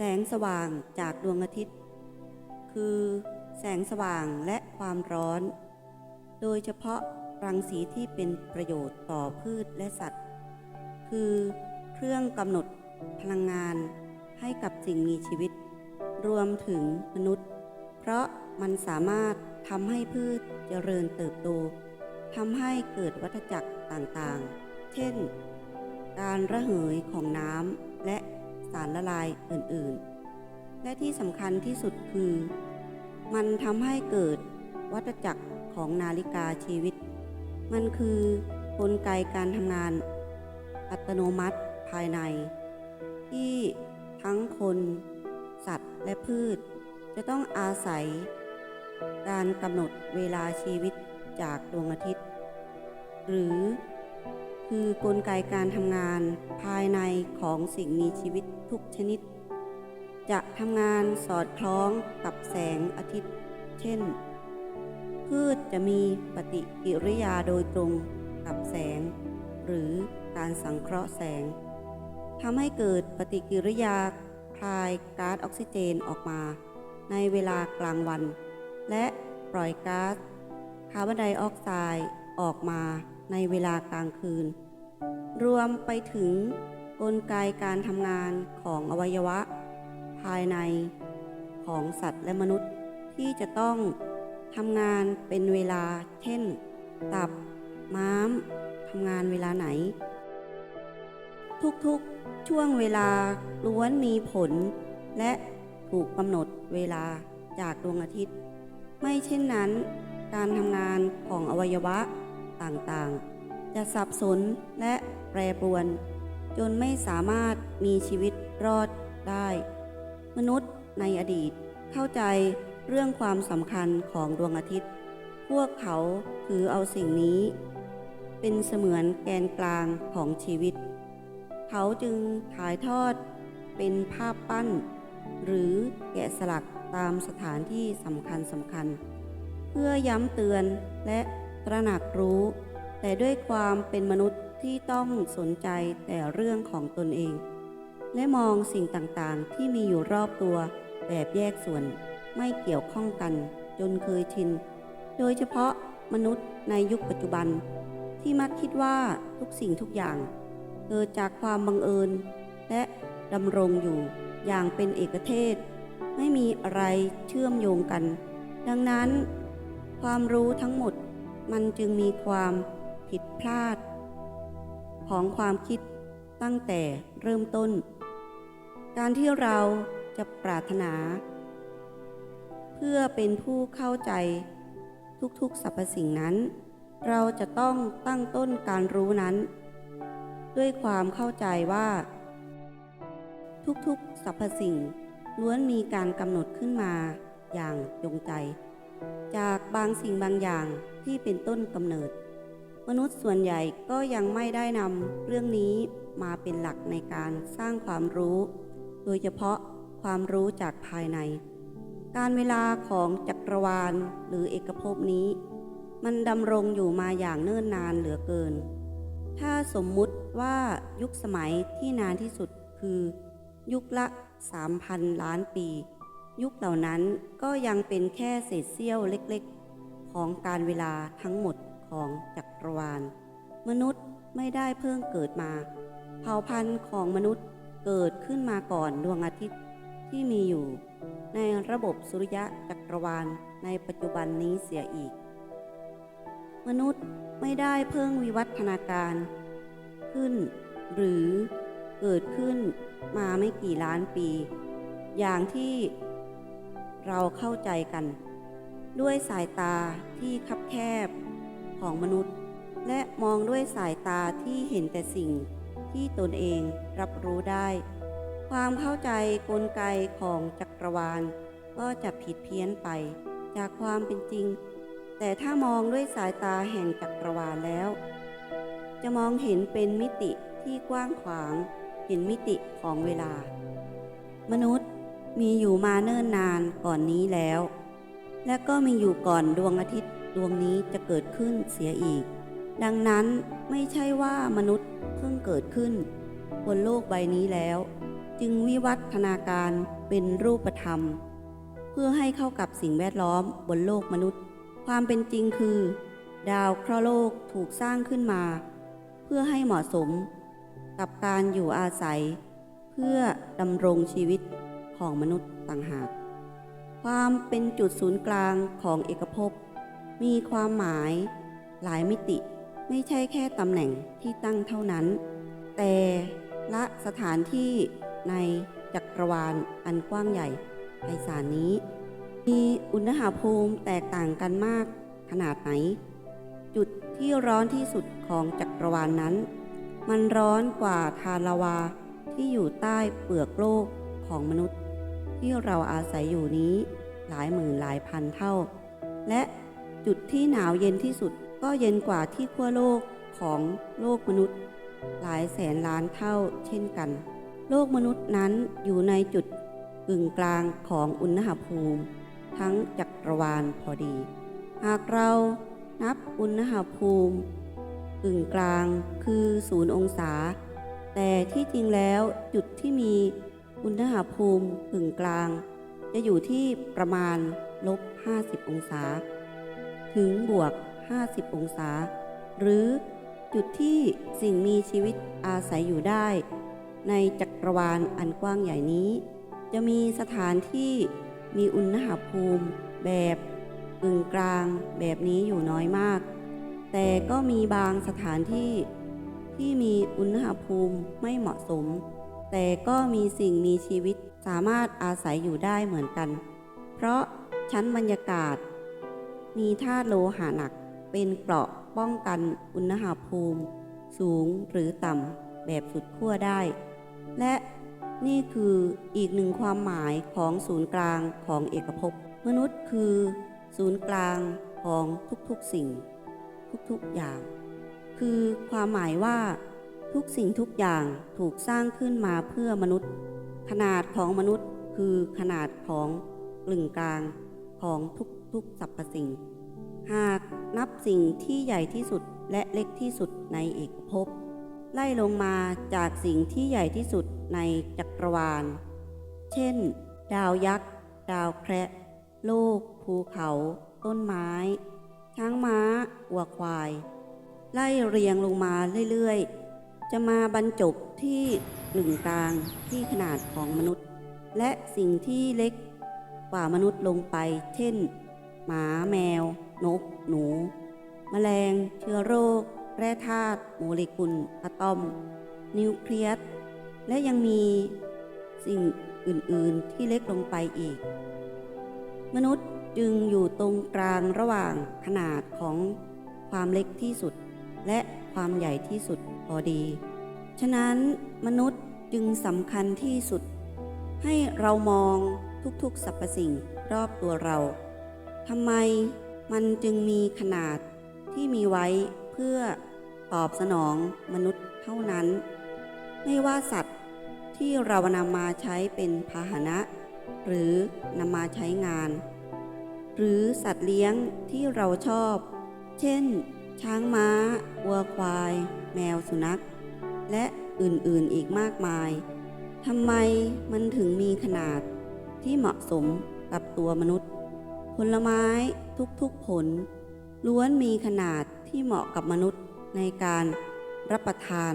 แสงสว่างจากดวงอาทิตย์ คือแสงสว่างและความร้อน โดยเฉพาะรังสีที่เป็นประโยชน์ต่อพืชและสัตว์ คือเครื่องกำหนดพลังงานให้กับสิ่งมีชีวิต รวมถึงมนุษย์ เพราะมันสามารถทำให้พืชเจริญเติบโตทำให้เกิดวัฏจักรต่างๆ เช่น การระเหยของน้ำและ สารละลายอื่นๆ และที่สำคัญที่สุดคือ มันทำให้เกิดวัฏจักรของนาฬิกาชีวิต มันคือกลไกการทำงาน อัตโนมัติภายใน ที่ทั้งคน สัตว์และพืช จะต้องอาศัย การกำหนดเวลาชีวิตจากดวงอาทิตย์ หรือ คือกลไกการทำงานภายในของสิ่งมีชีวิตทุกชนิด จะทำงานสอดคล้องกับแสงอาทิตย์ เช่น พืชจะมีปฏิกิริยาโดยตรงกับแสง หรือการสังเคราะห์แสงทำให้เกิดปฏิกิริยาคลายก๊าซออกซิเจนออกมา ในเวลากลางวัน และปล่อยก๊าซคาร์บอนไดออกไซด์ออกมา ในเวลากลางคืน รวมไปถึงกลไกการทำงานของอวัยวะ ภายในของสัตว์และมนุษย์ที่จะต้องทำงานเป็นเวลา เช่น ตับ ม้าม ทำงานเวลาไหน ทุกๆช่วงเวลาล้วนมีผล และถูกกำหนดเวลาจากดวงอาทิตย์ ไม่เช่นนั้น การทำงานของอวัยวะ ต่างๆ จะสับสนและแปรปรวน จนไม่สามารถมีชีวิตรอดได้ มนุษย์ในอดีตเข้าใจเรื่องความสำคัญของดวงอาทิตย์ พวกเขาถือเอาสิ่งนี้ เป็นเสมือนแกนกลางของชีวิต เขาจึงถ่ายทอดเป็นภาพปั้น หรือแกะสลักตามสถานที่สำคัญสำคัญ เพื่อย้ำเตือนและ ตระหนักรู้ แต่ด้วยความเป็นมนุษย์ที่ต้องสนใจแต่เรื่องของตนเอง และมองสิ่งต่างๆที่มีอยู่รอบตัวแบบแยกส่วนไม่เกี่ยวข้องกันจนเคยชิน โดยเฉพาะมนุษย์ในยุคปัจจุบัน ที่มักคิดว่าทุกสิ่งทุกอย่าง เกิดจากความบังเอิญ และดำรงอยู่อย่างเป็นเอกเทศ ไม่มีอะไรเชื่อมโยงกัน ดังนั้น ความรู้ทั้งหมด มันจึงมีความผิดพลาด ของความคิดตั้งแต่เริ่มต้น การที่เราจะปรารถนา เพื่อเป็นผู้เข้าใจทุกๆสรรพสิ่งนั้น เราจะต้องตั้งต้นการรู้นั้น ด้วยความเข้าใจว่า ทุกๆสรรพสิ่งล้วนมีการกำหนดขึ้นมาอย่างจงใจ จากบางสิ่งบางอย่าง ที่เป็นต้นกำเนิด มนุษย์ส่วนใหญ่ก็ยังไม่ได้นำเรื่องนี้มาเป็นหลักในการสร้างความรู้ โดยเฉพาะความรู้จากภายใน การเวลาของจักรวาลหรือเอกภพนี้ มันดำรงอยู่มาอย่างเนิ่นนานเหลือเกิน ถ้าสมมุติว่ายุคสมัยที่นานที่สุดคือ ยุคละ 3,000 ล้านปี ยุคเหล่านั้นก็ยังเป็นแค่เศษเสี้ยวเล็กๆ ของการเวลาทั้งหมดของจักรวาล มนุษย์ไม่ได้เพิ่งเกิดมา เผ่าพันธุ์ของมนุษย์เกิดขึ้นมาก่อนดวงอาทิตย์ที่มีอยู่ ในระบบสุริยะจักรวาลในปัจจุบันนี้เสียอีก มนุษย์ไม่ได้เพิ่งวิวัฒนาการ ขึ้น หรือเกิดขึ้นมาไม่กี่ล้านปี อย่างที่เราเข้าใจกัน ด้วยสายตาที่คับแคบของมนุษย์ และมองด้วยสายตาที่เห็นแต่สิ่งที่ตนเองรับรู้ได้ ความเข้าใจกลไกของจักรวาล ก็จะผิดเพี้ยนไปจากความเป็นจริง แต่ถ้ามองด้วยสายตาแห่งจักรวาลแล้ว จะมองเห็นเป็นมิติที่กว้างขวาง เห็นมิติของเวลา มนุษย์มีอยู่มาเนิ่นนานก่อนนี้แล้ว และก็มีอยู่ก่อนดวงอาทิตย์ดวงนี้จะเกิดขึ้นเสียอีก ดังนั้นไม่ใช่ว่ามนุษย์เพิ่งเกิดขึ้น บนโลกใบนี้แล้ว จึงวิวัฒนาการเป็นรูปธรรม เพื่อให้เข้ากับสิ่งแวดล้อมบนโลกมนุษย์ ความเป็นจริงคือ ดาวเคราะห์โลกถูกสร้างขึ้นมา เพื่อให้เหมาะสม กับการอยู่อาศัย เพื่อดำรงชีวิตของมนุษย์ต่างหาก ความเป็นจุดศูนย์กลางของเอกภพ มีความหมาย หลายมิติ ไม่ใช่แค่ตำแหน่งที่ตั้งเท่านั้น แต่ละสถานที่ในจักรวาลอันกว้างใหญ่ไพศาลนี้ มีอุณหภูมิแตกต่างกันมากขนาดไหน จุดที่ร้อนที่สุดของจักรวาลนนั้น มันร้อนกว่าทานลาวาที่อยู่ใต้เปลือกโลกของมนุษย์ ที่เราอาศัยอยู่นี้ หลายหมื่นหลายพันเท่า และจุดที่หนาวเย็นที่สุดก็เย็นกว่าที่ขั้วโลกของโลกมนุษย์ หลายแสนล้านเท่าเช่นกัน โลกมนุษย์นั้นอยู่ในจุดกึ่งกลางของอุณหภูมิ ทั้งจักรวาลพอดี หากเรานับอุณหภูมิกึ่งกลางคือศูนย์องศา แต่ที่จริงแล้วจุดที่มีอุณหภูมิกึ่งกลาง จะอยู่ที่ประมาณลบ 50 องศา ถึงบวก 50 องศา หรือจุดที่สิ่งมีชีวิตอาศัยอยู่ได้ ในจักรวาลอันกว้างใหญ่นี้ จะมีสถานที่มีอุณหภูมิแบบกึ่งกลางแบบนี้อยู่น้อยมาก แต่ก็มีบางสถานที่ที่มีอุณหภูมิไม่เหมาะสม แต่ก็มีสิ่งมีชีวิต สามารถอาศัยอยู่ได้เหมือนกัน เพราะชั้นบรรยากาศ มีธาตุโลหะหนักเป็นเกราะป้องกันอุณหภูมิ สูงหรือต่ำแบบสุดขั้วได้ และนี่คืออีกหนึ่งความหมายของศูนย์กลางของเอกภพมนุษย์คือ ศูนย์กลางของทุกๆสิ่ง ทุกๆอย่าง คือความหมายว่า ทุกสิ่งทุกอย่างถูกสร้างขึ้นมาเพื่อมนุษย์ ขนาดของมนุษย์คือขนาดของกลึงกลางของทุกๆสรรพสิ่ง หากนับสิ่งที่ใหญ่ที่สุดและเล็กที่สุดในเอกภพไล่ลงมาจากสิ่งที่ใหญ่ที่สุดในจักรวาล เช่น ดาวยักษ์ ดาวแคระโลก ภูเขา ต้นไม้ ช้างม้าวัวควาย ไล่เรียงลงมาเรื่อย จะมาบรรจบที่กลึงกลางที่ขนาดของมนุษย์ และสิ่งที่เล็กกว่ามนุษย์ลงไป เช่น หมาแมว นก หนู แมลง เชื้อโรค แร่ธาตุโมเลกุลอะตอม นิวเคลียสและยังมีสิ่งอื่น ๆ ที่เล็กลงไปอีก มนุษย์จึงอยู่ตรงกลางระหว่างขนาดของความเล็กที่สุด และความใหญ่ที่สุด พอดี ฉะนั้นมนุษย์จึงสำคัญที่สุด ให้เรามองทุกๆสรรพสิ่งรอบตัวเราทำไมมันจึงมีขนาดที่มีไว้เพื่อตอบสนองมนุษย์เท่านั้น ไม่ว่าสัตว์ที่เรานำมาใช้เป็นพาหนะ หรือนำมาใช้งาน หรือสัตว์เลี้ยงที่เราชอบ เช่น ช้างม้าวัวควาย แมวสุนัข และอื่นๆอีกมากมายทำไมมันถึงมีขนาดที่เหมาะสมกับตัวมนุษย์ ผลไม้ทุกๆผล ล้วนมีขนาดที่เหมาะกับมนุษย์ในการรับประทาน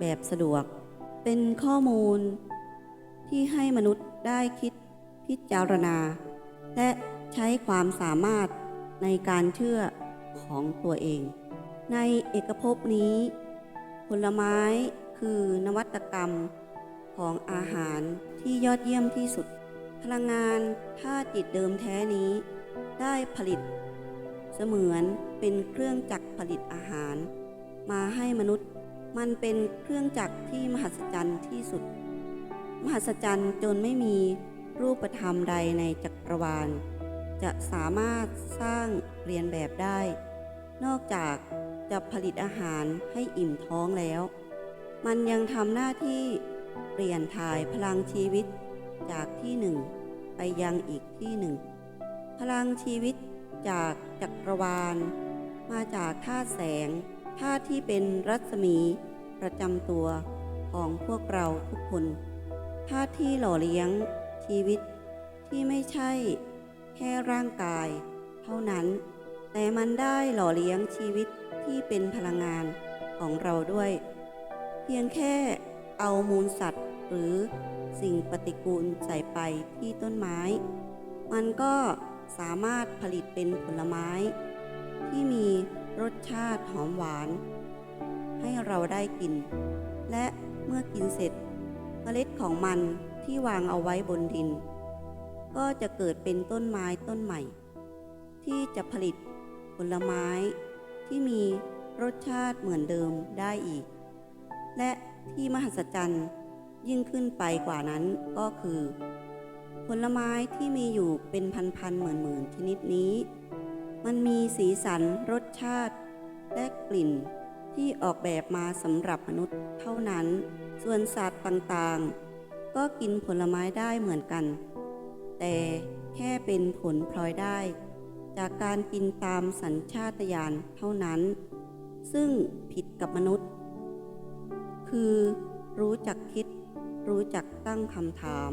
แบบสะดวก เป็นข้อมูล ที่ให้มนุษย์ได้คิดพิจารณา และใช้ความสามารถในการเชื่อของตัวเอง ในเอกภพนี้ ผลไม้คือนวัตกรรมของอาหารที่ยอดเยี่ยมที่สุด พลังงานธาตุจิตเดิมแท้นี้ ได้ผลิต เสมือนเป็นเครื่องจักรผลิตอาหาร มาให้มนุษย์มันเป็นเครื่องจักรที่มหัศจรรย์ที่สุด มหัศจรรย์จนไม่มีรูปธรรมใดในจักรวาล จะสามารถสร้างเรียนแบบได้ นอกจาก จะผลิตอาหารให้อิ่มท้องแล้ว มันยังทำหน้าที่เปลี่ยนถ่ายพลังชีวิตจากที่หนึ่งไปยังอีกที่หนึ่ง พลังชีวิตจากจักรวาล มาจากธาตุแสงธาตุที่เป็นรัศมีประจำตัวของพวกเราทุกคนธาตุที่หล่อเลี้ยงชีวิตที่ไม่ใช่ แค่ร่างกาย เท่านั้น แต่มันได้หล่อเลี้ยงชีวิต ที่เป็นพลังงานของเราด้วย เพียงแค่เอามูลสัตว์ หรือสิ่งปฏิกูลใส่ไปที่ต้นไม้ มันก็สามารถผลิตเป็นผลไม้ ที่มีรสชาติหอมหวาน ให้เราได้กิน และเมื่อกินเสร็จเมล็ดของมันที่วางเอาไว้บนดิน ก็จะเกิดเป็นต้นไม้ต้นใหม่ ที่จะผลิตผลไม้ ที่มีรสชาติเหมือนเดิมได้อีก และที่มหัศจรรย์ยิ่งขึ้นไปกว่านั้นก็คือ ผลไม้ที่มีอยู่เป็นพันๆหมื่นๆชนิดนี้ มันมีสีสันรสชาติ และกลิ่นที่ออกแบบมาสำหรับมนุษย์เท่านั้น ส่วนสัตว์ต่างๆ ก็กินผลไม้ได้เหมือนกัน แต่แค่เป็นผลพลอยได้ จากการกินตามสัญชาตญาณเท่านั้น ซึ่งผิดกับมนุษย์ คือรู้จักคิด รู้จักตั้งคำถาม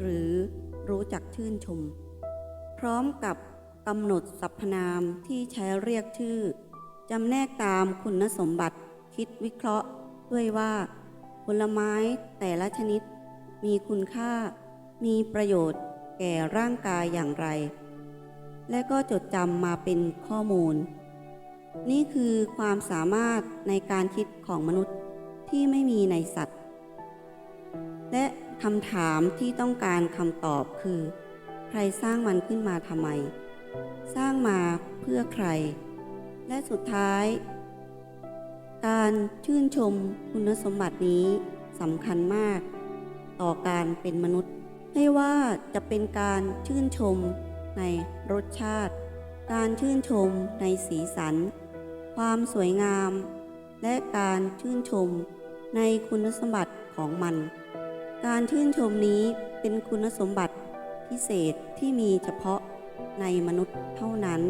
หรือรู้จักชื่นชม พร้อมกับกำหนดสรรพนามที่ใช้เรียกชื่อจำแนกตามคุณสมบัติคิดวิเคราะห์ด้วยว่าผลไม้แต่ละชนิด มีคุณค่า มีประโยชน์แก่ร่างกายอย่างไร และก็จดจำมาเป็นข้อมูล นี่คือความสามารถในการคิดของมนุษย์ที่ไม่มีในสัตว์ และคำถามที่ต้องการคำตอบคือ ใครสร้างมันขึ้นมาทำไม สร้างมาเพื่อใคร และสุดท้าย การชื่นชมคุณสมบัตินี้สำคัญมาก ต่อการเป็นมนุษย์ ไม่ว่าจะเป็นการชื่นชม ในรสชาติ การชื่นชมในสีสัน ความสวยงาม และการชื่นชมในคุณสมบัติของมัน การชื่นชมนี้เป็นคุณสมบัติพิเศษที่มีเฉพาะในมนุษย์เท่านั้น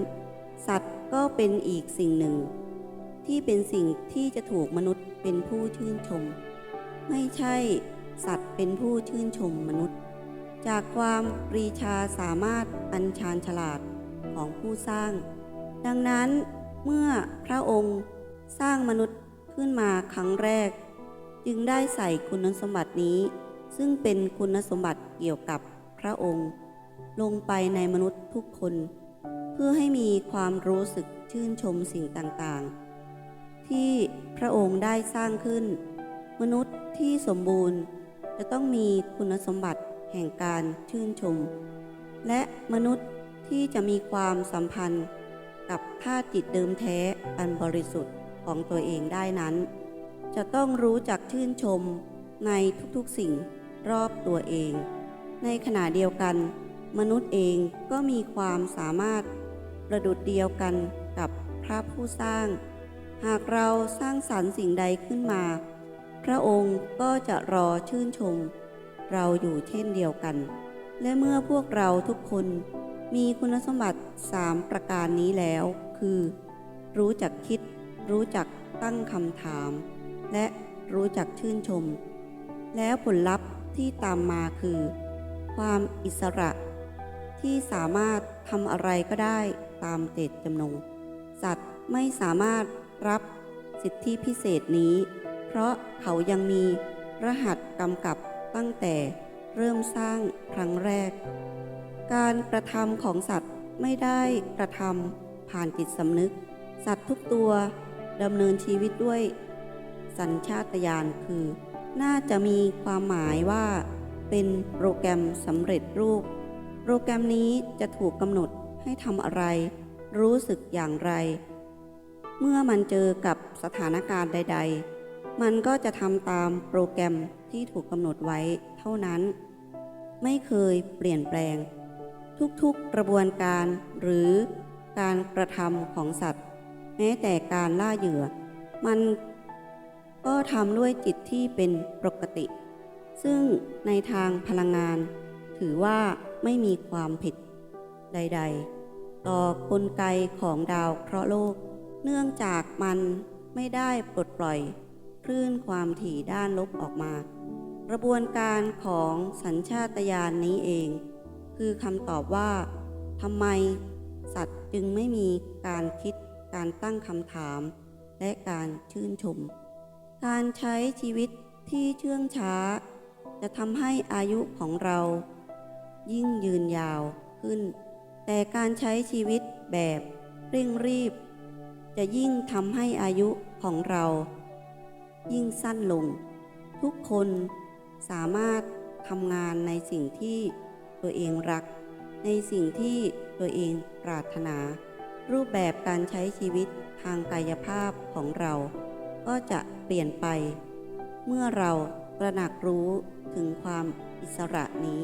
สัตว์ก็เป็นอีกสิ่งหนึ่ง ที่เป็นสิ่งที่จะถูกมนุษย์เป็นผู้ชื่นชม ไม่ใช่สัตว์เป็นผู้ชื่นชมมนุษย์ จากความปรีชาสามารถอัญชานฉลาดของผู้สร้าง ดังนั้นเมื่อพระองค์สร้างมนุษย์ขึ้นมาครั้งแรก จึงได้ใส่คุณสมบัตินี้ ซึ่งเป็นคุณสมบัติเกี่ยวกับพระองค์ ลงไปในมนุษย์ทุกคน เพื่อให้มีความรู้สึกชื่นชมสิ่งต่างๆ ที่พระองค์ได้สร้างขึ้น มนุษย์ที่สมบูรณ์ จะต้องมีคุณสมบัติ แห่งการชื่นชม และมนุษย์ที่จะมีความสัมพันธ์กับธาตุจิตเดิมแท้อันบริสุทธิ์ของตัวเองได้นั้น จะต้องรู้จักชื่นชมในทุกๆสิ่งรอบตัวเอง ในขณะเดียวกัน มนุษย์เองก็มีความสามารถประดุดเดียวกันกับพระผู้สร้าง หากเราสร้างสรรค์สิ่งใดขึ้นมา พระองค์ก็จะรอชื่นชม เราอยู่เช่นเดียวกัน และเมื่อพวกเราทุกคนมีคุณสมบัติสามประการนี้แล้ว คือ รู้จักคิด รู้จักตั้งคำถาม และรู้จักชื่นชม แล้วผลลัพธ์ที่ตามมาคือ ความอิสระ ที่สามารถทำอะไรก็ได้ตามเจตจำนง สัตว์ไม่สามารถรับสิทธิพิเศษนี้ เพราะเขายังมีรหัสกำกับ ตั้งแต่เริ่มสร้างครั้งแรก การกระทำของสัตว์ไม่ได้กระทำผ่านจิตสำนึก สัตว์ทุกตัวดำเนินชีวิตด้วย สัญชาตญาณคือ น่าจะมีความหมายว่า เป็นโปรแกรมสำเร็จรูป โปรแกรมนี้จะถูกกำหนดให้ทำอะไร รู้สึกอย่างไร เมื่อมันเจอกับสถานการณ์ใด ๆ มันก็จะทำตามโปรแกรม ที่ถูกกำหนดไว้เท่านั้น ไม่เคยเปลี่ยนแปลง ทุกๆกระบวนการหรือการกระทำของสัตว์ แม้แต่การล่าเหยื่อ มันก็ทำด้วยจิตที่เป็นปกติ ซึ่งในทางพลังงาน ถือว่าไม่มีความผิดใด ๆ ต่อกลไกของดาวเคราะห์โลก เนื่องจากมันไม่ได้ปลดปล่อย ลื่นความถี่ด้านลบออกมา กระบวนการของสัญชาตญาณนนี้เอง คือคำตอบว่าทำไมสัตว์จึงไม่มีการคิดการตั้งคำถาม และการชื่นชม การใช้ชีวิตที่เชื่องช้า จะทำให้อายุของเรา ยิ่งยืนยาวขึ้น แต่การใช้ชีวิตแบบเร่งรีบ จะยิ่งทำให้อายุของเรา ยิ่งสั้นลง ทุกคนสามารถทำงานในสิ่งที่ตัวเองรัก ในสิ่งที่ตัวเองปรารถนา รูปแบบการใช้ชีวิตทางกายภาพของเรา ก็จะเปลี่ยนไป เมื่อเราตระหนักรู้ถึงความอิสระนี้